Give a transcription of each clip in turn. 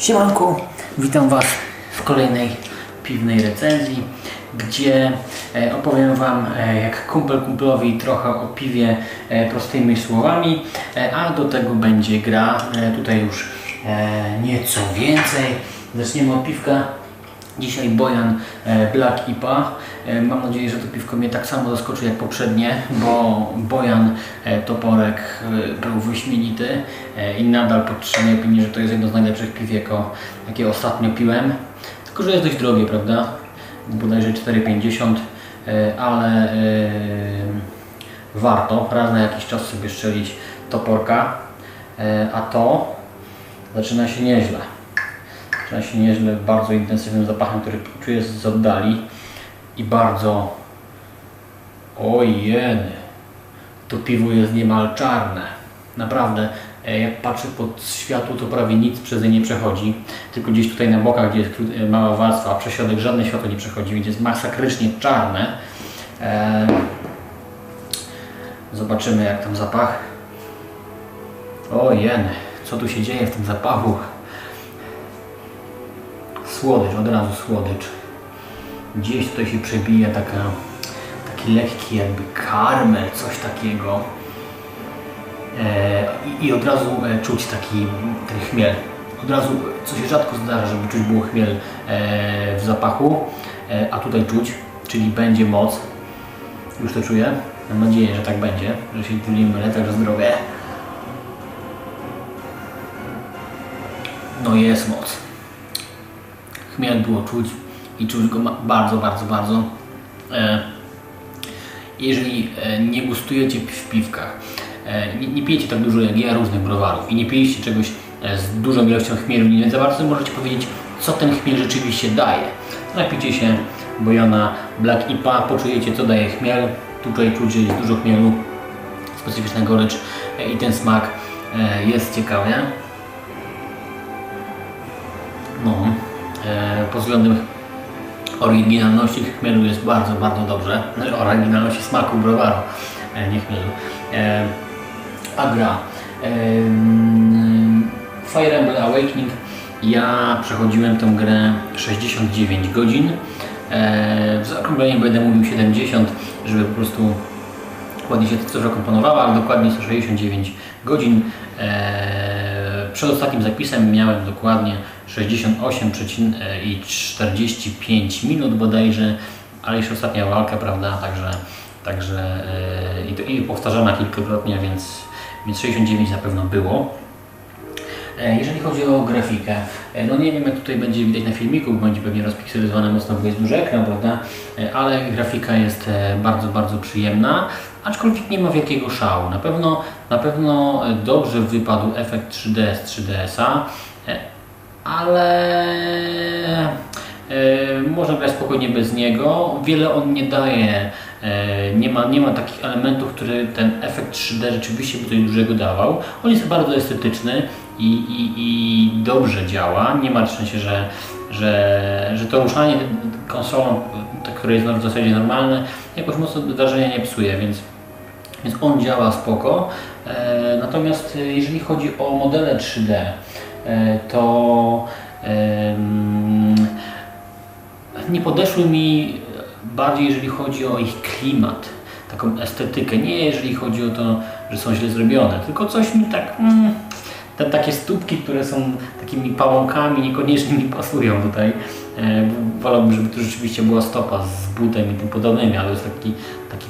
Siemanko, witam Was w kolejnej piwnej recenzji, gdzie e, opowiem Wam e, jak kumpel kumplowi trochę o piwie e, prostymi słowami, a do tego będzie gra, tutaj już nieco więcej. Zaczniemy od piwka. Dzisiaj Bojan Black IPA. E, Mam nadzieję, że to piwko mnie tak samo zaskoczy jak poprzednie, bo Bojan e, Toporek e, był wyśmienity i nadal podtrzymuję opinię, że to jest jedno z najlepszych piw, jakie ostatnio piłem. Tylko, że jest dość drogie, prawda? Bodajże 4,50, e, ale warto raz na jakiś czas sobie strzelić toporka, a to zaczyna się nieźle. Zaczyna się nieźle bardzo intensywnym zapachem, który czuję z oddali i bardzo ojeny, to piwo jest niemal czarne. Naprawdę, e, jak patrzę pod światło, to prawie nic przez nie przechodzi. Tylko gdzieś tutaj na bokach, gdzie jest e, mała warstwa, a żadne światło nie przechodzi, więc jest masakrycznie czarne. E, Zobaczymy jak tam zapach. O co tu się dzieje w tym zapachu? Słodycz, od razu słodycz. Gdzieś tutaj się przebija taka, taki lekki jakby karmel, coś takiego. E, i, I od razu e, czuć taki ten chmiel. Od razu, co się rzadko zdarza, żeby czuć było chmiel e, w zapachu, e, a tutaj czuć, czyli będzie moc. Już to czuję. Mam nadzieję, że tak będzie, że się tu nie mylę, także zdrowie. No jest moc. Chmiel było czuć i czuć go bardzo, bardzo, bardzo. E, jeżeli e, nie gustujecie w piwkach, e, nie, pijecie tak dużo jak ja różnych browarów i nie piliście czegoś z dużą ilością chmielu, nie za bardzo możecie powiedzieć, co ten chmiel rzeczywiście daje. Napijcie się Bojana Black IPA, poczujecie co daje chmiel. Tutaj czuć, że jest dużo chmielu, specyficzna gorycz i ten smak jest ciekawy. No, pod względem oryginalności chmielu jest bardzo, bardzo dobrze. Znaczy, Oryginalności smaku browaru, e, nie chmielu. E, a gra. Em, Fire Emblem Awakening. Ja przechodziłem tę grę 69 godzin. E, w zaokrągleniu będę mówił 70, żeby po prostu ładnie się to trochę komponowała, ale dokładnie jest to 69 godzin. Przed ostatnim zapisem miałem dokładnie 68,45 minut bodajże, ale jeszcze ostatnia walka, prawda, także, także eee, i, to, i powtarzana kilkakrotnie, więc, więc 69 na pewno było. E, Jeżeli chodzi o grafikę, e, no nie wiem jak tutaj będzie widać na filmiku, będzie pewnie rozpikselizowane mocno, bo jest duży ekran, prawda? E, Ale grafika jest e, bardzo, bardzo przyjemna, aczkolwiek nie ma wielkiego szału. Na pewno, na pewno dobrze wypadł efekt 3D z 3DS-a, e, ale e, można grać spokojnie bez niego. Wiele on nie daje. E, Nie ma, nie ma takich elementów, które ten efekt 3D rzeczywiście by coś dużego dawał. On jest bardzo estetyczny i, i, i dobrze działa. Nie martwcie się, że, że, że to ruszanie konsolą, które jest w zasadzie normalne, jakoś mocno wrażenia nie psuje, więc, więc on działa spoko. E, natomiast e, jeżeli chodzi o modele 3D, e, to nie podeszły mi bardziej, jeżeli chodzi o ich klimat, taką estetykę. Nie jeżeli chodzi o to, że są źle zrobione, tylko coś mi tak. Mm, te takie stópki, które są takimi pałąkami, niekoniecznie mi pasują tutaj. Wolałbym, żeby to rzeczywiście była stopa z butem i tym podobnymi, ale jest taki, taki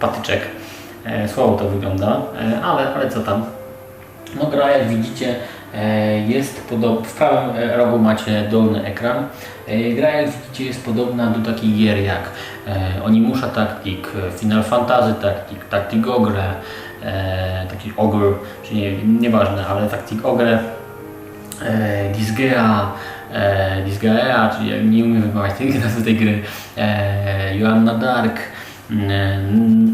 patyczek. E, słabo to wygląda, e, ale, ale co tam. No gra jak widzicie e, jest podobna, w prawym rogu macie dolny ekran. Gra jak widzicie jest podobna do takich gier jak Onimusha Tactic, Final Fantasy Tactic, Tactic Ogre, taki Ogre, czy nie, nieważne, ale Tactic Ogre, Disgaea, Disgaea, czyli nie umiem wymawiać tej nazwy tej gry, Joanna Dark,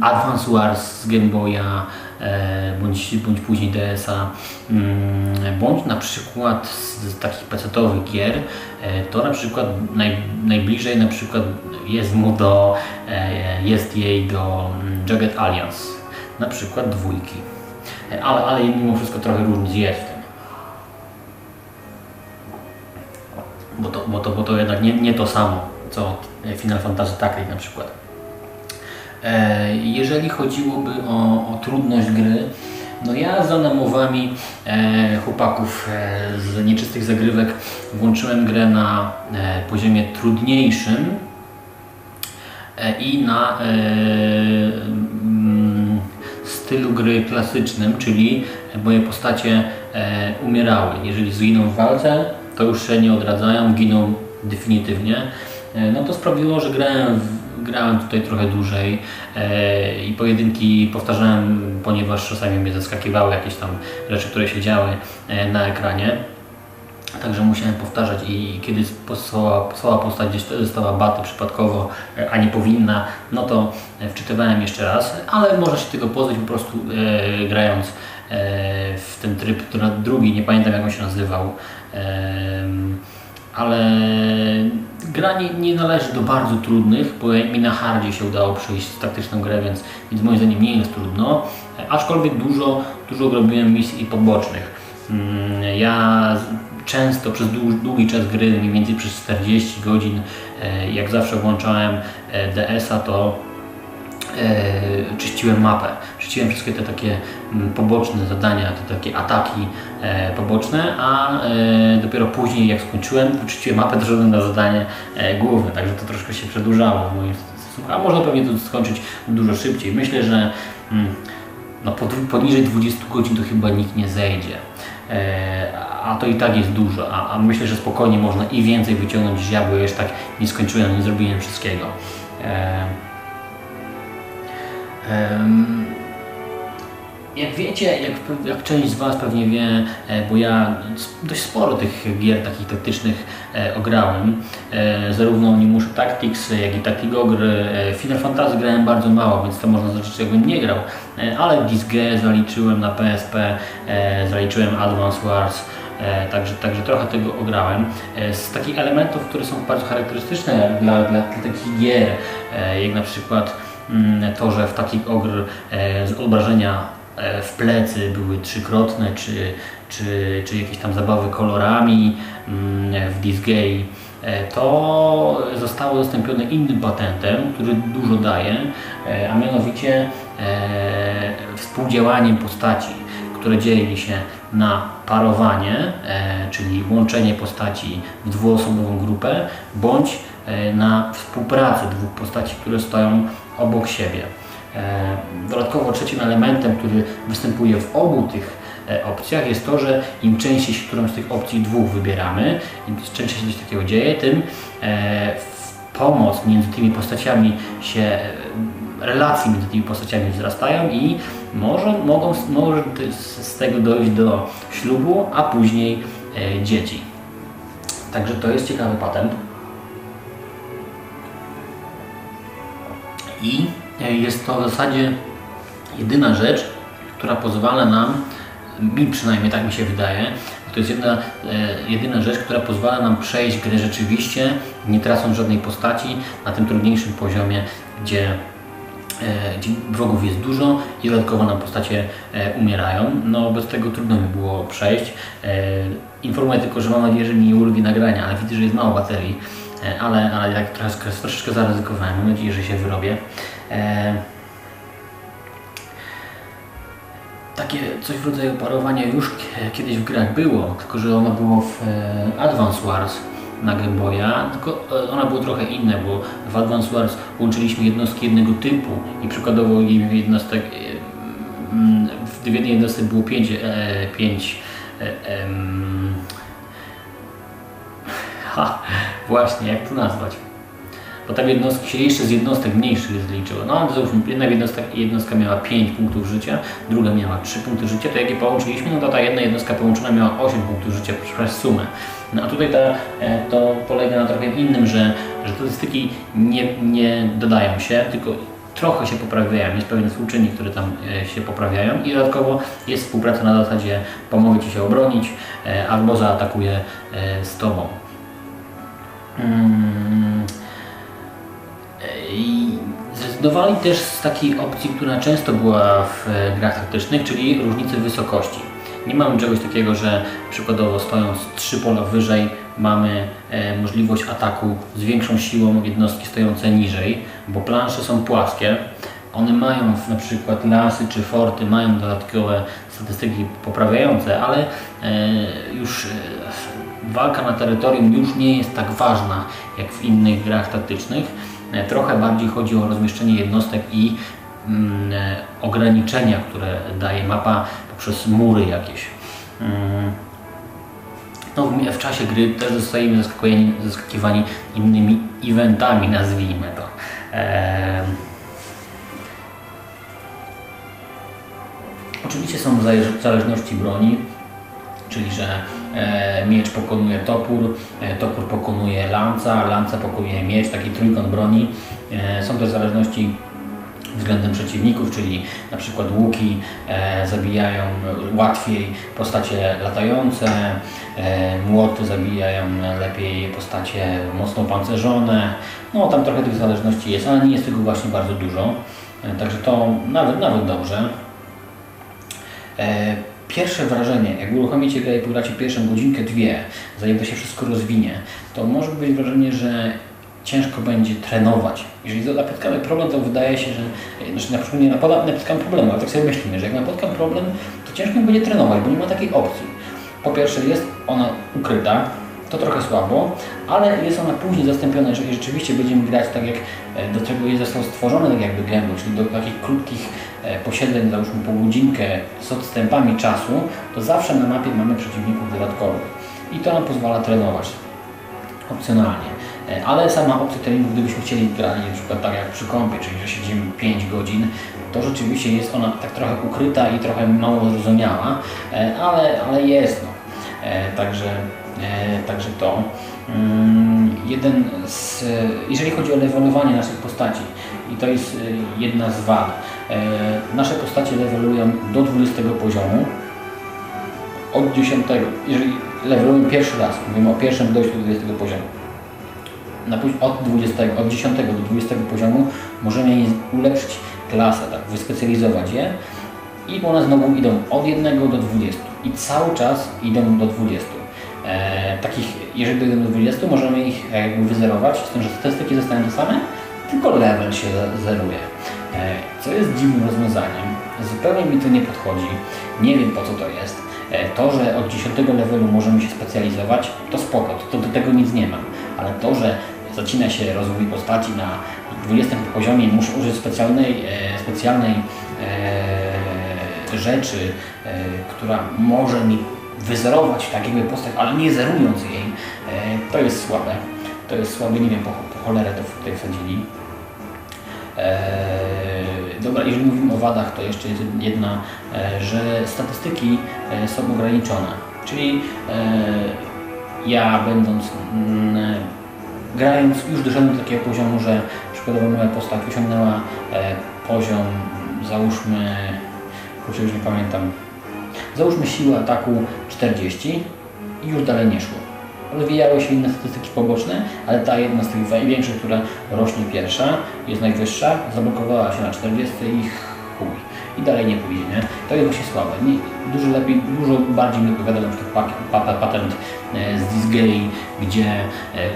Advance Wars z Game Boya, e, bądź, bądź później DS-a, mm, bądź na przykład z, takich pecetowych gier, e, to na przykład naj, najbliżej na przykład jest mu do, e, jest jej do mm, Jagged Alliance, na przykład dwójki, ale, ale mimo wszystko trochę różnic jest w tym. bo to, bo to, bo to jednak nie, nie to samo, co Final Fantasy Tactics na przykład. E, jeżeli chodziłoby o, o trudność gry, no ja za namowami e, chłopaków e, z nieczystych zagrywek włączyłem grę na poziomie trudniejszym i na mm, stylu gry klasycznym, czyli moje postacie umierały. Jeżeli zginą w walce, to już się nie odradzają, giną definitywnie. No to sprawiło, że grałem w grałem tutaj trochę dłużej e, i pojedynki powtarzałem, ponieważ czasami mnie zaskakiwały jakieś tam rzeczy, które się działy e, na ekranie. Także musiałem powtarzać i kiedy cała postać gdzieś dostała baty przypadkowo, e, a nie powinna, no to wczytywałem jeszcze raz, ale można się tego pozbyć po prostu e, grając e, w ten tryb drugi, nie pamiętam jak on się nazywał. Ale gra nie, nie, należy do bardzo trudnych, bo mi na hardzie się udało przejść taktyczną grę, więc, więc moim zdaniem nie jest trudno, aczkolwiek dużo, dużo robiłem misji pobocznych. Mm, ja często przez długi czas gry, mniej więcej przez 40 godzin, e, jak zawsze włączałem e, DS-a, to e, czyściłem mapę. Czyściłem wszystkie te takie mm, poboczne zadania, te takie ataki poboczne, a e, dopiero później jak skończyłem, czyściłem mapę, doszedłem na zadanie e, główne, także to troszkę się przedłużało w moim stosunku, a można pewnie to skończyć dużo szybciej. Myślę, że mm, no, poniżej 20 godzin to chyba nikt nie zejdzie. E, a to i tak jest dużo, a, myślę, że spokojnie można i więcej wyciągnąć niż ja, bo jeszcze tak nie skończyłem, nie zrobiłem wszystkiego. E, jak wiecie, jak, jak, część z Was pewnie wie, e, bo ja dość sporo tych gier takich taktycznych e, ograłem, e, zarówno Nimusha Tactics, jak i Tactigogry, Final Fantasy grałem bardzo mało, więc to można znaczyć, jakbym nie grał, ale Disgę zaliczyłem na PSP, zaliczyłem Advance Wars, Także, także trochę tego ograłem. Z takich elementów, które są bardzo charakterystyczne dla, dla, dla takich gier, jak na przykład Mm, to, że w takich ogr z obrażenia w plecy były trzykrotne, czy, czy, czy jakieś tam zabawy kolorami mm, w Disgay, e, to zostało zastąpione innym patentem, który dużo daje, a mianowicie współdziałaniem postaci, które dzieli się na parowanie, czyli łączenie postaci w dwuosobową grupę, bądź na współpracę dwóch postaci, które stoją obok siebie. E, dodatkowo trzecim elementem, który występuje w obu tych e, opcjach jest to, że im częściej się z tych opcji dwóch wybieramy, im częściej się coś takiego dzieje, tym e, pomoc między tymi postaciami się, relacje między tymi postaciami wzrastają i może, mogą, może z tego dojść do ślubu, a później dzieci. Także to jest ciekawy patent. i jest to w zasadzie jedyna rzecz, która pozwala nam, mi przynajmniej tak mi się wydaje, to jest jedna, e, jedyna rzecz, która pozwala nam przejść grę rzeczywiście, nie tracąc żadnej postaci na tym trudniejszym poziomie, gdzie, e, wrogów jest dużo i dodatkowo nam postacie umierają. No bez tego trudno mi było przejść. Informuję tylko, że mam nadzieję, że mi nie urwie nagrania, ale widzę, że jest mało baterii E, ale, ale jak troszeczkę zaryzykowałem. Mam nadzieję, że się wyrobię. E, takie coś w rodzaju parowania już kiedyś w grach było, tylko że ono było w e, Advance Wars na Game Boya, tylko e, ona było trochę inne, bo w Advance Wars łączyliśmy jednostki jednego typu i przykładowo jednostek w jednej jednostce było 5 pięć, Ha, właśnie, jak to nazwać? Bo tam jednostki się jeszcze z jednostek mniejszych zliczyły. No załóżmy, jedna jednostka, jednostka miała 5 punktów życia, druga miała 3 punkty życia, to jak je połączyliśmy, no to ta jedna jednostka połączona miała 8 punktów życia przez sumę. No a tutaj ta, e, to polega na trochę innym, że, że statystyki nie, nie dodają się, tylko trochę się poprawiają. Jest pewien współczynnik, który tam e, się poprawiają i dodatkowo jest współpraca na zasadzie pomogę Ci się obronić e, albo zaatakuję z Tobą. Mm. Zrezygnowali też z takiej opcji, która często była w grach taktycznych, czyli różnicy wysokości. Nie mamy czegoś takiego, że przykładowo stojąc trzy pola wyżej mamy e, możliwość ataku z większą siłą jednostki stojące niżej, bo plansze są płaskie. One mają na przykład lasy czy forty, mają dodatkowe statystyki poprawiające, ale e, już e, walka na terytorium już nie jest tak ważna jak w innych grach taktycznych. E, trochę bardziej chodzi o rozmieszczenie jednostek i mm, e, ograniczenia, które daje mapa poprzez mury jakieś. Mm. No, w, czasie gry też zostajemy zaskakiwani, innymi eventami, nazwijmy to. Oczywiście są zależności broni, czyli że miecz pokonuje topór, e, topór pokonuje lanca, lanca pokonuje miecz, taki trójkąt broni. E, są też zależności względem przeciwników, czyli na przykład łuki e, zabijają łatwiej postacie latające, e, młoty zabijają lepiej postacie mocno pancerzone. No tam trochę tych zależności jest, ale nie jest tego właśnie bardzo dużo. E, także to nawet, nawet dobrze. E, pierwsze wrażenie, jak uruchomicie grę i pogracie pierwszą godzinkę, dwie, zanim to się wszystko rozwinie, to może być wrażenie, że ciężko będzie trenować. Jeżeli napotkamy problem, to wydaje się, że znaczy na przykład nie napotkam problemu, ale tak sobie myślimy, że jak napotkam problem, to ciężko będzie trenować, bo nie ma takiej opcji. Po pierwsze jest ona ukryta, to trochę słabo, ale jest ona później zastąpiona, jeżeli rzeczywiście będziemy grać tak jak e, do tego jest został stworzony tak jakby gambit, czyli do takich krótkich e, posiedzeń, załóżmy po godzinkę z odstępami czasu, to zawsze na mapie mamy przeciwników dodatkowych i to nam pozwala trenować opcjonalnie. E, ale sama opcja treningu, gdybyśmy chcieli grać na przykład tak jak przy kąpie, czyli że siedzimy 5 godzin, to rzeczywiście jest ona tak trochę ukryta i trochę mało zrozumiała, ale, ale jest. No. Także także to. Mm, jeden z, jeżeli chodzi o levelowanie naszych postaci, i to jest e, jedna z wad, e, nasze postacie levelują do 20 poziomu, od 10, jeżeli levelują pierwszy raz, mówimy o pierwszym dojściu do 20 poziomu, od, 20, od 10 do 20 poziomu możemy ulepszyć klasę, tak, wyspecjalizować je i one znowu idą od 1 do 20 i cały czas idą do 20. E, takich, jeżeli dojdziemy do 20, możemy ich jakby wyzerować, z tym, że statystyki zostają te same, tylko level się zeruje. E, co jest dziwnym rozwiązaniem, zupełnie mi to nie podchodzi, nie wiem po co to jest. E, to, że od 10 levelu możemy się specjalizować, to spoko, to do tego nic nie mam, ale to, że zacina się rozwój postaci na 20 poziomie i muszę użyć specjalnej, e, specjalnej e, rzeczy, e, która może mi wyzerować tak jakby postać, ale nie zerując jej, e, to jest słabe. To jest słabe, nie wiem po, po cholerę to tutaj wsadzili. Eee, dobra, jeżeli mówimy o wadach, to jeszcze jest jedna, e, że statystyki e, są ograniczone. Czyli e, ja będąc mm, grając już doszedłem do takiego poziomu, że przykładowo moja postać osiągnęła e, poziom załóżmy, kurczę już nie pamiętam, Załóżmy siłę ataku 40 i już dalej nie szło. Rozwijały się inne statystyki poboczne, ale ta jedna z tych największych, która rośnie pierwsza, jest najwyższa, zablokowała się na 40 i chuj. I dalej nie pójdzie, nie? To jest właśnie słabe. Nie, dużo lepiej, dużo bardziej mi odpowiada na przykład patent e, z Disgay, gdzie e,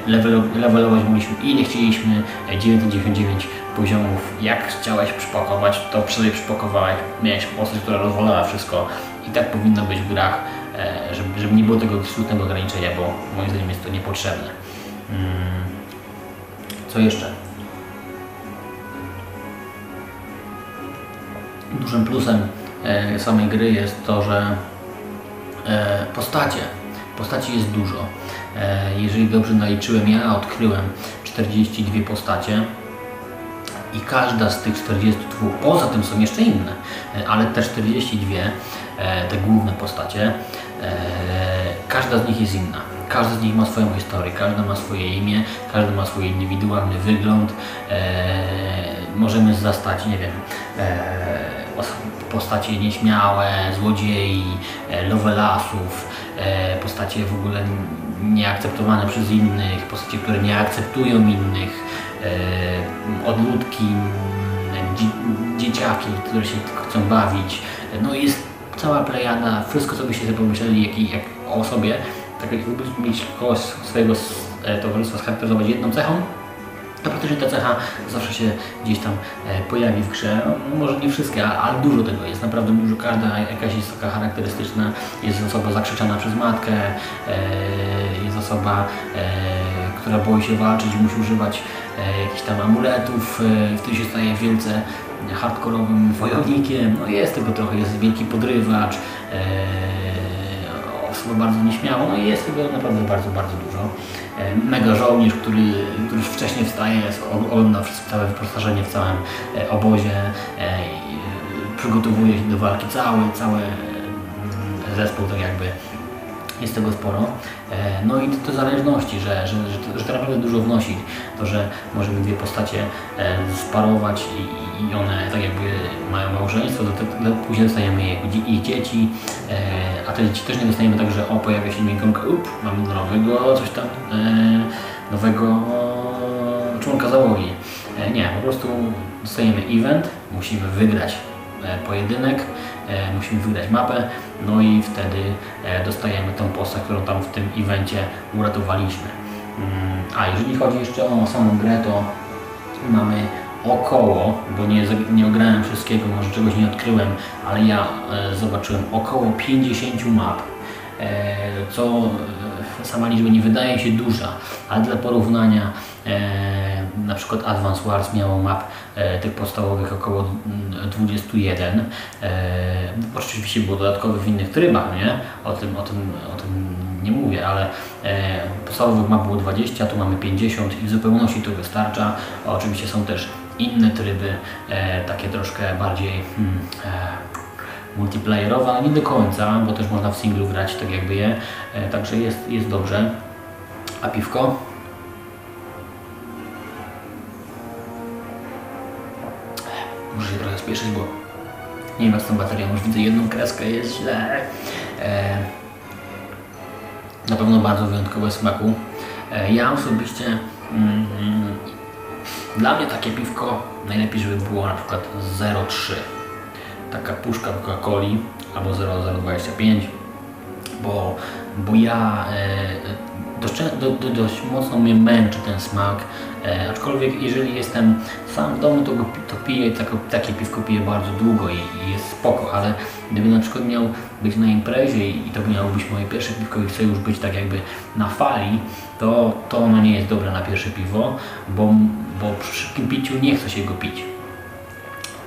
level, levelować mogliśmy ile chcieliśmy, 999 e, poziomów. Jak chciałeś przypakować, to sobie przypakowałeś. Miałeś postać, która rozwalała wszystko i tak powinno być w grach, e, żeby, żeby nie było tego absolutnego ograniczenia, bo moim zdaniem jest to niepotrzebne. Mm. Co jeszcze? Dużym plusem e, samej gry jest to, że e, postacie, postaci jest dużo. Jeżeli dobrze naliczyłem, ja odkryłem 42 postacie i każda z tych 42, poza tym są jeszcze inne, ale te 42 E, te główne postacie, e, każda z nich jest inna. Każda z nich ma swoją historię, każda ma swoje imię, każda ma swój indywidualny wygląd. E, możemy zastać, nie wiem, postacie nieśmiałe, złodziei, lovelasów, postacie w ogóle nieakceptowane przez innych, postacie, które nie akceptują innych, odludki, dzieciaki, które się chcą bawić. No jest cała plejada, wszystko co byście sobie pomyśleli jak, jak o sobie, tak jakby mieć kogoś swojego e, towarzystwa scharakteryzować jedną cechą, to praktycznie ta cecha zawsze się gdzieś tam e, pojawi w grze. No, może nie wszystkie, ale dużo tego jest, naprawdę dużo. Każda jakaś jest taka charakterystyczna. Jest osoba zakrzyczana przez matkę, e, jest osoba, która boi się walczyć musi używać jakichś tam amuletów, wtedy się staje wielce hardkorowym wojownikiem. No jest tego trochę, jest wielki podrywacz, osoba bardzo nieśmiała, no i jest tego naprawdę bardzo, bardzo dużo. E, mega żołnierz, który, który wcześniej wstaje, ogląda całe wyposażenie w całym e, obozie, e, przygotowuje się do walki, cały, cały zespół tak jakby jest tego sporo. No i to zależności, że, że, że, że to naprawdę dużo wnosi. To, że możemy dwie postacie sparować i, i one tak jakby mają małżeństwo, to, to, to później dostajemy ich, ich dzieci, a te dzieci też nie dostajemy tak, że o pojawia się dźwiękonka, up, mamy nowego coś tam, e, nowego członka załogi. E, nie, po prostu dostajemy event, musimy wygrać e, pojedynek, e, musimy wygrać mapę, no i wtedy e, dostajemy tą postać, którą tam w tym evencie uratowaliśmy. Mm, a jeżeli chodzi jeszcze o samą grę, to mamy około, bo nie, nie ograłem wszystkiego, może czegoś nie odkryłem, ale ja e, zobaczyłem około 50 map, e, co e, sama liczba nie wydaje się duża, ale dla porównania e, na przykład Advance Wars miało map e, tych podstawowych około 21. E, oczywiście było dodatkowe w innych trybach, nie? O tym, o tym, o tym nie mówię, ale e, podstawowych map było 20, tu mamy 50 i w zupełności to wystarcza. Oczywiście są też inne tryby, takie troszkę bardziej hmm, multiplayerowe, ale nie do końca, bo też można w singlu grać tak jakby je, także jest, jest dobrze. A piwko? Muszę się trochę spieszyć, bo nie jak z tą baterią, już widzę jedną kreskę, jest źle. E, na pewno bardzo wyjątkowe smaku. E, ja osobiście mm, dla mnie takie piwko najlepiej, żeby było na przykład 0,3. Taka puszka Coca-Coli albo 0,025, bo, bo ja e, dość, do, do, dość mocno mnie męczy ten smak, e, aczkolwiek jeżeli jestem sam w domu, to, go, to piję, takie, takie piwko piję bardzo długo i, i, jest spoko, ale gdyby na przykład miał być na imprezie i, i to miało być moje pierwsze piwko i chcę już być tak jakby na fali, to, to ono nie jest dobre na pierwsze piwo, bo bo przy szybkim piciu nie chce się go pić.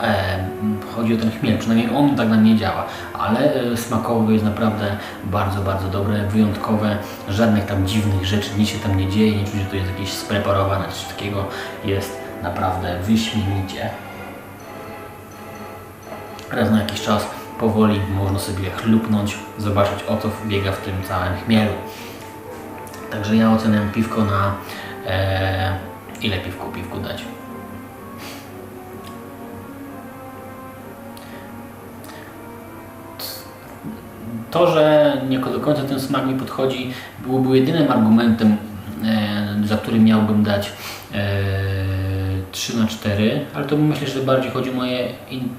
E, chodzi o ten chmiel, przynajmniej on tak na mnie działa, ale e, smakowo jest naprawdę bardzo, bardzo dobre, wyjątkowe, żadnych tam dziwnych rzeczy, nic się tam nie dzieje, nie czuć, że to jest jakieś spreparowane, coś takiego jest naprawdę wyśmienicie. Raz na jakiś czas powoli można sobie chlupnąć, zobaczyć o co biega w tym całym chmielu. Także ja oceniam piwko na e, Ile piwku piwku dać? To, że nie do końca ten smak mi podchodzi, byłoby jedynym argumentem, e, za który miałbym dać e, 3 na 4, ale to myślę, że bardziej chodzi o moje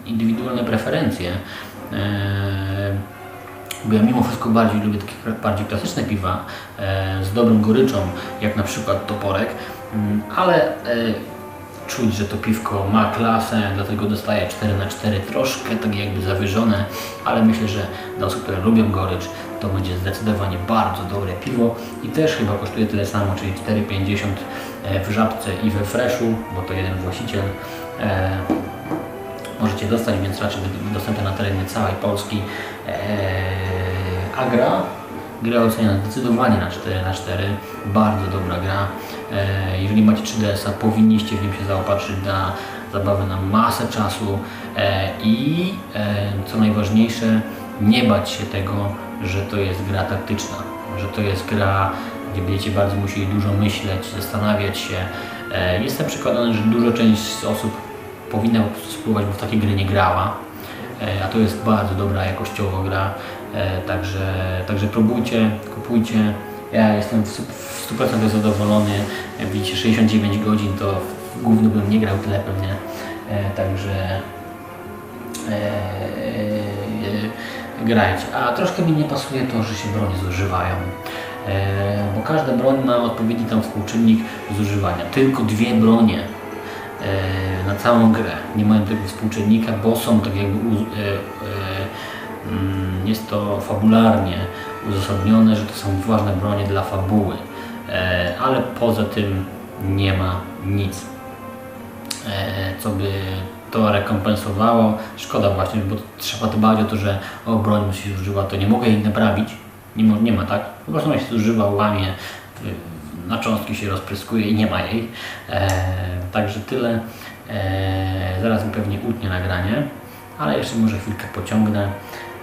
indywidualne preferencje. E, bo ja mimo wszystko bardziej lubię takie bardziej klasyczne piwa e, z dobrą goryczą, jak na przykład toporek, mm, ale e, czuć, że to piwko ma klasę, dlatego dostaję 4 na 4 troszkę tak jakby zawyżone, ale myślę, że dla osób, które lubią gorycz, to będzie zdecydowanie bardzo dobre piwo i też chyba kosztuje tyle samo, czyli 4,50 e, w żabce i we freshu, bo to jeden właściciel e, możecie dostać, więc raczej dostępne na terenie całej Polski. A gra? Gra oceniam zdecydowanie na 4 na 4 Bardzo dobra gra. E, jeżeli macie 3DS-a, powinniście w nim się zaopatrzyć na zabawę na masę czasu e, i e, co najważniejsze, nie bać się tego, że to jest gra taktyczna, że to jest gra, gdzie będziecie bardzo musieli dużo myśleć, zastanawiać się. Jestem przekonany, że duża część osób powinna spróbować, bo w takie gry nie grała, a to jest bardzo dobra jakościowo gra. E, także, także próbujcie, kupujcie. Ja jestem w 100% zadowolony. Widzicie 69 godzin to w głównym bym nie grał tyle pewnie. E, także grajcie. A troszkę mi nie pasuje to, że się bronie zużywają. E, bo każda broń ma odpowiedni tam współczynnik zużywania. Tylko dwie bronie e, na całą grę nie mają tego współczynnika, bo są tak jakby e, jest to fabularnie uzasadnione, że to są ważne bronie dla fabuły, ale poza tym nie ma nic, co by to rekompensowało. Szkoda właśnie, bo trzeba dbać o to, że o broń mu się zużyła, to nie mogę jej naprawić. Nie ma, nie ma tak? Po prostu ona się zużywa, łamie, na cząstki się rozpryskuje i nie ma jej. E, także tyle. E, zaraz mi pewnie utnie nagranie, ale jeszcze może chwilkę pociągnę.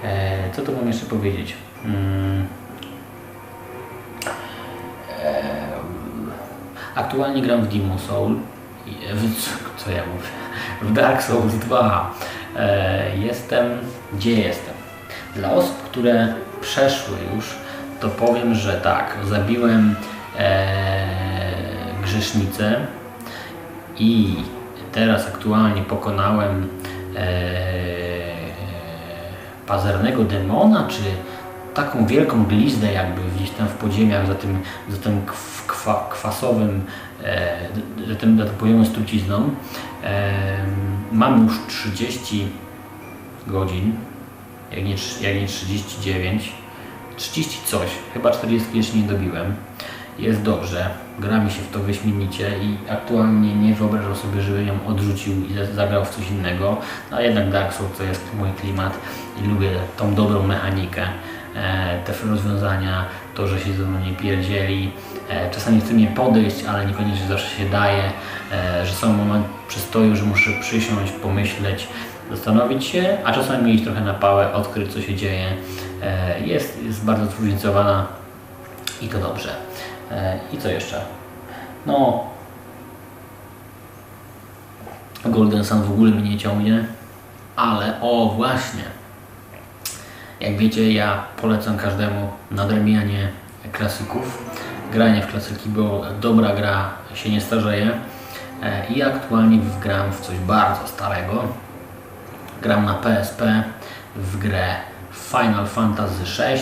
E, co tu mam jeszcze powiedzieć? Hmm. E, aktualnie gram w Demon Soul. Co ja mówię? W Dark Souls 2. E, jestem. Gdzie jestem? Dla osób, które przeszły już, to powiem, że tak, zabiłem grzesznicę i teraz aktualnie pokonałem pazernego demona, czy taką wielką glizdę jakby gdzieś tam w podziemiach za tym, za tym kwa, kwasowym, e, za tym, za trucizną. E, mam już 30 godzin jak nie, jak nie 39, 30 coś, chyba 40 jeszcze nie dobiłem. Jest dobrze, gra mi się w to wyśmienicie i aktualnie nie wyobrażam sobie, żebym ją odrzucił i zagrał w coś innego, a jednak Dark Souls to jest mój klimat i lubię tą dobrą mechanikę, e, te rozwiązania, to, że się ze mną nie pierdzieli, e, czasami chce mnie podejść, ale niekoniecznie zawsze się daje, e, że są momenty przystoju, że muszę przysiąść, pomyśleć, zastanowić się, a czasami mieć trochę na pałę, odkryć co się dzieje. Jest, jest bardzo zróżnicowana i to dobrze. E, I co jeszcze? No, Golden Sun w ogóle mnie nie ciągnie, ale o właśnie, jak wiecie, ja polecam każdemu nadremianie klasyków, granie w klasyki, bo dobra gra się nie starzeje. E, i aktualnie gram w coś bardzo starego, gram na PSP w grę Final Fantasy VI,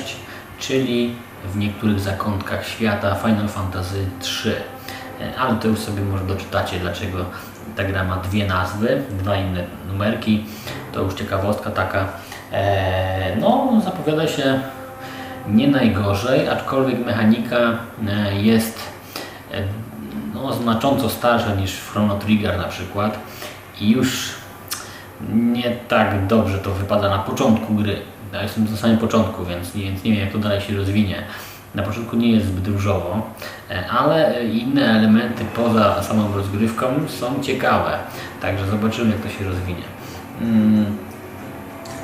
czyli w niektórych zakątkach świata Final Fantasy III. E, ale to już sobie może doczytacie, dlaczego ta gra ma dwie nazwy, dwa inne numerki. To już ciekawostka taka. E, no, zapowiada się nie najgorzej, aczkolwiek mechanika e, jest no, znacząco starsza niż Chrono Trigger na przykład i już nie tak dobrze to wypada na początku gry. Ja jestem na samym początku, więc nie, wiem jak to dalej się rozwinie. Na początku nie jest zbyt różowo, e, ale inne elementy poza samą rozgrywką są ciekawe. Także zobaczymy jak to się rozwinie. Mm,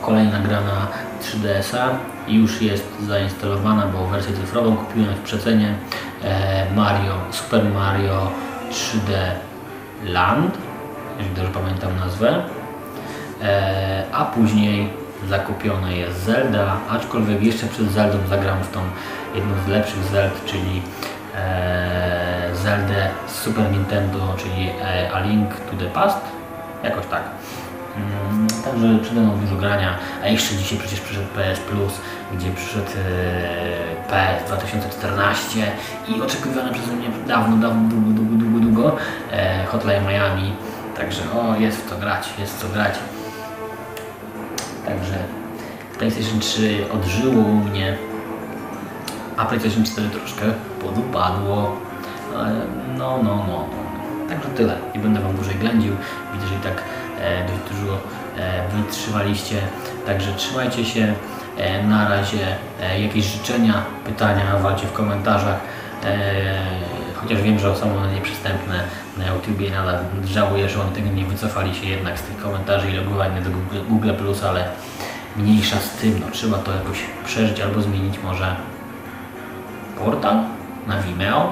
kolejna gra na 3DS-a już jest zainstalowana, bo wersję cyfrową kupiłem w przecenie e, Mario, Super Mario 3D Land, jeśli dobrze pamiętam nazwę. E, a później zakupione jest Zelda, aczkolwiek jeszcze przed Zeldą zagram w tą jedną z lepszych Zeld, czyli e, Zeldę Super Nintendo, czyli e, A Link to the Past, jakoś tak. Mm, także przede mną dużo grania, a jeszcze dzisiaj przecież przyszedł PS Plus, gdzie przyszedł PS 2014 i oczekiwane przeze mnie dawno, dawno, długo, długo, długo, długo Hotline Miami. Także o, jest w to grać, jest w to grać. Także PlayStation 3 odżyło u mnie, a PlayStation 4 troszkę podupadło. No, no, no, no. Także tyle. Nie będę Wam dłużej ględził. Widzę, że i tak e, dość dużo e, wytrzymaliście. Także trzymajcie się. E, na razie e, jakieś życzenia, pytania walcie w komentarzach. Chociaż wiem, że są one nieprzystępne na YouTubie nadal żałuję, że oni tego nie wycofali się jednak z tych komentarzy i logowania do Google, Google Plus, ale mniejsza z tym, no trzeba to jakoś przeżyć albo zmienić może portal na Vimeo.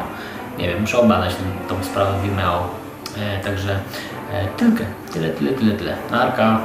Nie wiem, muszę obadać tą, sprawę Vimeo. E, także e, tyle, tyle, tyle, tyle, tyle. Narka.